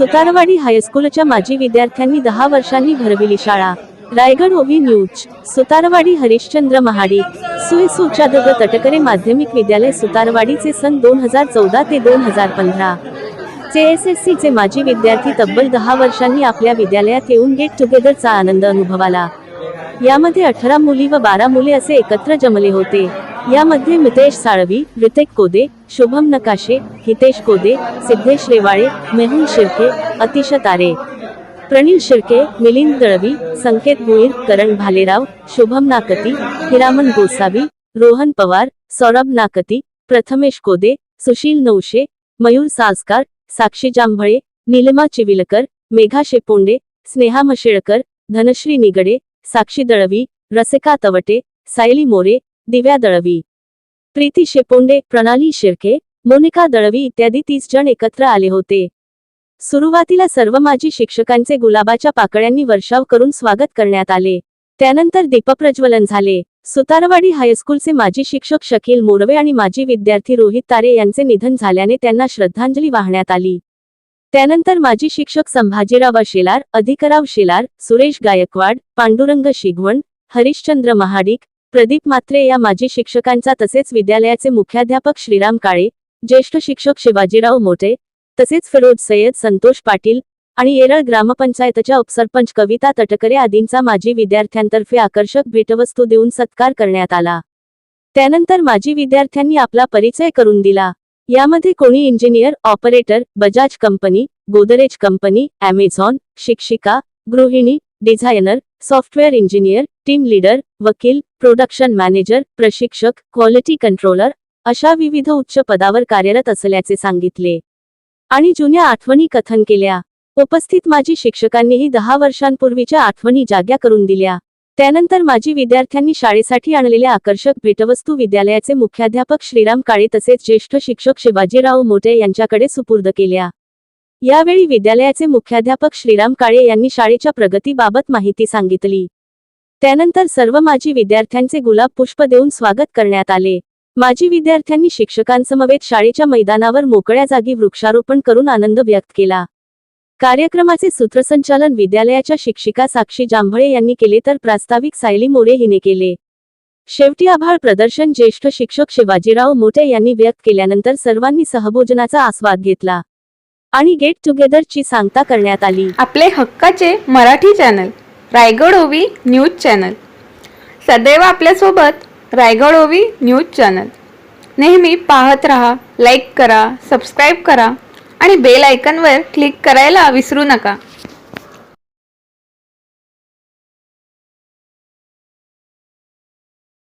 सुतारवाडी हायस्कूलच्या माजी विद्यार्थ्यांनी दहा वर्षांनी भरविली शाळा. Raigad O V news. Sutarwadi Harishchandra Mahadik सुईसूच्या दग तटकरे माध्यमिक विद्यालय सुतारवाडीचे सन दोन हजार चौदा ते दोन हजार पंधरा. चे एस एस चे माजी विद्यार्थी तब्बल दहा वर्षांनी आपल्या विद्यालयात येऊन गेट टुगेदरचा आनंद अनुभवाला. यामध्ये अठरा मुली व बारा मुले असे एकत्र जमले होते. यामध्ये मितेश साळवी ऋतिक कोदे शुभम नकाशे हितेश कोदे सिद्धेश रेवाळे मेहुल शिर्के अतिश तारे. प्रणील शिर्के मिलिंद दळवी संकेत भुईर करण भालेराव शुभम नाकती हिरामन गोसावी रोहन पवार सौरभ नाकती प्रथमेश कोदे सुशील नौशे मयूर सासकार साक्षी जांभळे निलिमा चिविलकर मेघा शेपोंडे स्नेहा मशेळकर धनश्री निगडे साक्षी दळवी रसिका तवटे सायली मोरे दिव्या दळवी. प्रीती शेपोंडे प्रणाली शिर्के मोनिका दळवी इत्यादी तीस जण एकत्र आले होते. सुरुवातीला सर्व माजी शिक्षकांचे गुलाबाच्या पाकळ्यांनी वर्षाव करून स्वागत करण्यात आले. त्यानंतर दीपप्रज्वलन झाले. सुतारवाडी हायस्कूलचे माजी शिक्षक शकील मोरवे आणि माजी विद्यार्थी रोहित तारे यांचे निधन झाल्याने त्यांना श्रद्धांजली वाहण्यात आली. त्यानंतर माजी शिक्षक संभाजीराव शेलार अधिकराव शेलार सुरेश गायकवाड पांडुरंग शिगवण हरिश्चंद्र महाडिक प्रदीप मात्रे या माजी शिक्षकांचा तसेच विद्यालयाचे मुख्याध्यापक श्रीराम काळे ज्येष्ठ शिक्षक शिवाजीराव मोटे तसेच फिरोज सय्यद संतोष पाटील आणि येरळ ग्रामपंचायतच्या उपसरपंच कविता तटकरे आदींचा माजी विद्यार्थ्यांतर्फे आकर्षक भेटवस्तू देऊन सत्कार करण्यात आला. त्यानंतर माजी विद्यार्थ्यांनी आपला परिचय करून दिला. यामध्ये कोणी engineer operator Bajaj company Godrej company Amazon शिक्षिका गृहिणी designer software engineer team leader वकील प्रोडक्शन मॅनेजर प्रशिक्षक क्वालिटी कंट्रोलर अशा विविध उच्च पदावर कार्यरत असल्याचे सांगितले. आणि जुन्या आठवणी कथन केल्या. उपस्थित माजी शिक्षकांनीही दहा वर्षांपूर्वीच्या आठवणी जाग्या करून दिल्या. त्यानंतर माजी विद्यार्थ्यांनी शाळेसाठी आणलेल्या आकर्षक भेटवस्तू विद्यालयाचे मुख्याध्यापक श्रीराम काळे तसेच ज्येष्ठ शिक्षक शिवाजीराव मोटे यांच्याकडे सुपूर्द केल्या. यावेळी विद्यालयाचे मुख्याध्यापक श्रीराम काळे यांनी शाळेच्या प्रगतीबाबत माहिती सांगितली. त्यानंतर सर्व माजी विद्यार्थ्यांचे गुलाब पुष्प देऊन स्वागत करण्यात आले. माजी विद्यार्थ्यांनी शिक्षकांसमवेत शाळेच्या मैदानावर मोकळ्या जागी वृक्षारोपण करून आनंद व्यक्त केला. कार्यक्रमाचे सूत्रसंचालन विद्यालयाच्या शिक्षिका साक्षी जांभळे यांनी केले तर प्रास्ताविक सायली मोरे हिने केले. शेवटी आभाळ प्रदर्शन ज्येष्ठ शिक्षक शिवाजीराव मोठे यांनी व्यक्त केल्यानंतर सर्वांनी सहभोजनाचा आस्वाद घेतला. आणि गेट टुगेदरची सांगता करण्यात आली. आपले हक्काचे मराठी चॅनल रायगड ओवी न्यूज चॅनल सदैव आपल्यासोबत रायगड ओवी न्यूज चॅनल नेहमी पाहत रहा लाईक करा सबस्क्राईब करा आणि बेल आयकनवर क्लिक करायला विसरू नका.